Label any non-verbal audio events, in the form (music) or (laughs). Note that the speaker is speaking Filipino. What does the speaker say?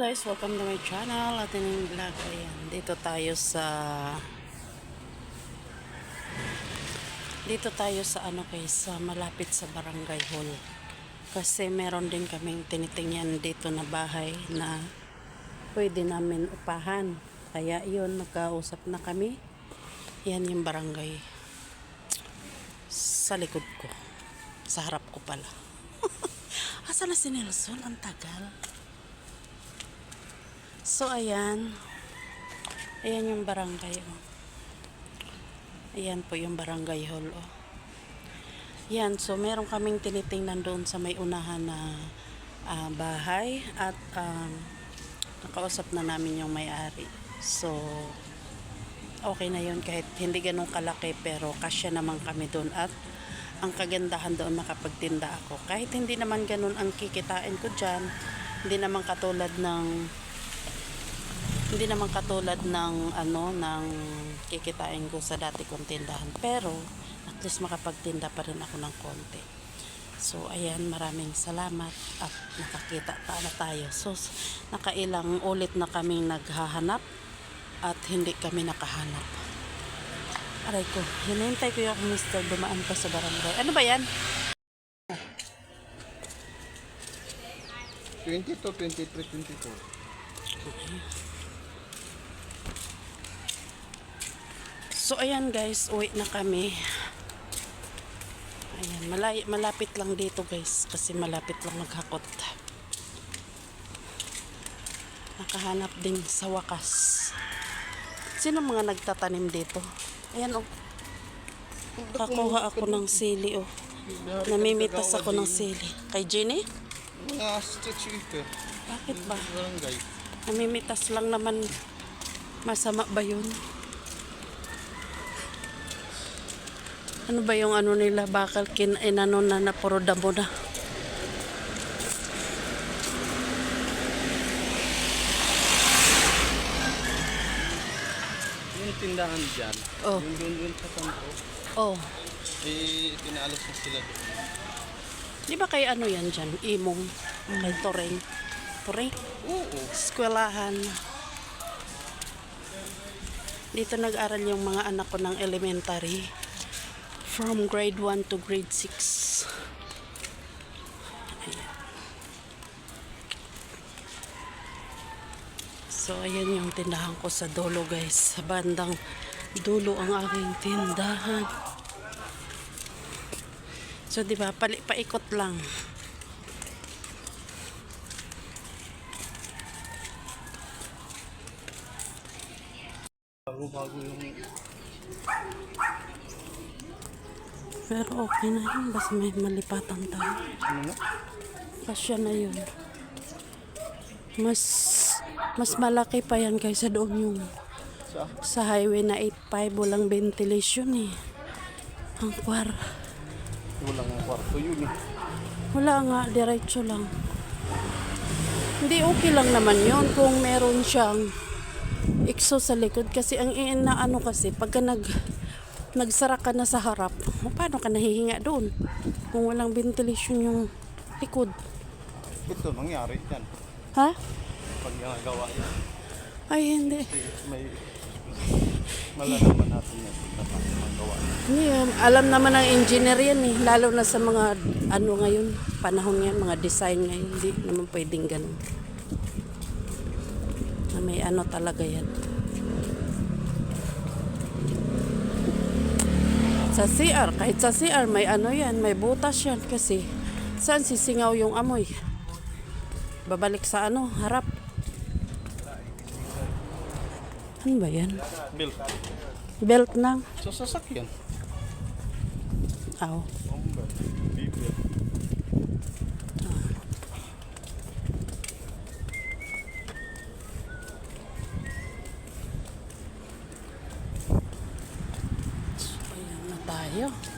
guys, welcome to my channel atin yung vlog. Ayan, dito tayo sa dito tayo sa ano guys sa malapit sa barangay hall. Kasi meron din kaming tinitingnan dito na bahay na pwede namin upahan. Kaya yun nagkausap na kami. Yan yung barangay sa likod ko. Sa harap ko pala. (laughs) Asa na si Nelson? Ang tagal So, ayan. Ayan yung barangay, oh. Ayan po yung barangay hall, oh. Yan, so meron kaming tinitingnan doon sa may unahan na ah, bahay at um, nakausap na namin yung may-ari. So, okay na yun kahit hindi ganun kalaki pero kasya naman kami doon at ang kagandahan doon makapagtinda ako. Kahit hindi naman ganun ang kikitain ko dyan, hindi naman katulad ng hindi naman katulad ng ano ng kikitain ko sa dati kong tindahan. Pero at least makapagtinda pa rin ako ng konti. So ayan maraming salamat at nakakita pa na tayo. So nakailang ulit na kaming naghahanap at hindi kami nakahanap. Aray ko hinihintay ko yung mister dumaan pa sa barangay. Ano ba yan? 22, 23, 24. So ayan guys, uwi na kami. Ayan, malay, malapit lang dito guys kasi malapit lang maghakot. Nakahanap din sa wakas. Sino mga nagtatanim dito? Ayan oh. Kakuha ako ng sili oh. Namimitas ako ng sili. Kay Jenny? Mga sweeper. Bakit ba? Namimitas lang naman. Masama ba yun? Ano ba yung ano nila? Bakal kin inano na na puro damo na. Yung tindahan dyan, Oh. yung doon doon sa kampo, Oh. eh, pinaalis na sila doon. Di ba kay ano yan dyan? Imong. Kay Toreng. Toreng? Oo. Eskwelahan. Dito nag-aral yung mga anak ko ng elementary. From grade 1 to grade 6. Ayan. So, ayan yung tindahan ko sa dulo guys. Sa bandang dulo ang aking tindahan. So, di ba, pali, paikot lang. Bago-bago yung... Pero okay na yun. Basta may. Ano na? Kasya na yun. Mas mas malaki pa yan kaysa doon yung Sa? highway na 85 walang ventilation eh. Ang kwar. Walang kwarto yun eh. Wala nga, diretso lang. Hindi okay lang naman yon kung meron siyang ikso sa likod kasi ang na ano kasi pagka nag nagsara ka na sa harap, paano ka nahihinga doon? Kung walang ventilation yung likod. Ito, nangyari dyan. Ha? Pag nagawa yan, Ay, hindi. may... Malalaman natin yan. Yan. Hindi, alam naman ng engineer yan eh. Lalo na sa mga ano ngayon, panahon yan, mga design ngayon. Hindi naman pwedeng ganun. Na may ano talaga yan. Sa CR, kahit sa CR, may ano yan, may butas yan kasi saan sisingaw yung amoy? Babalik sa ano, harap. Ano ba yan? Bill, Belt ng. sa sasakyan. Aw. Bomba. Bibil. Ayan na tayo.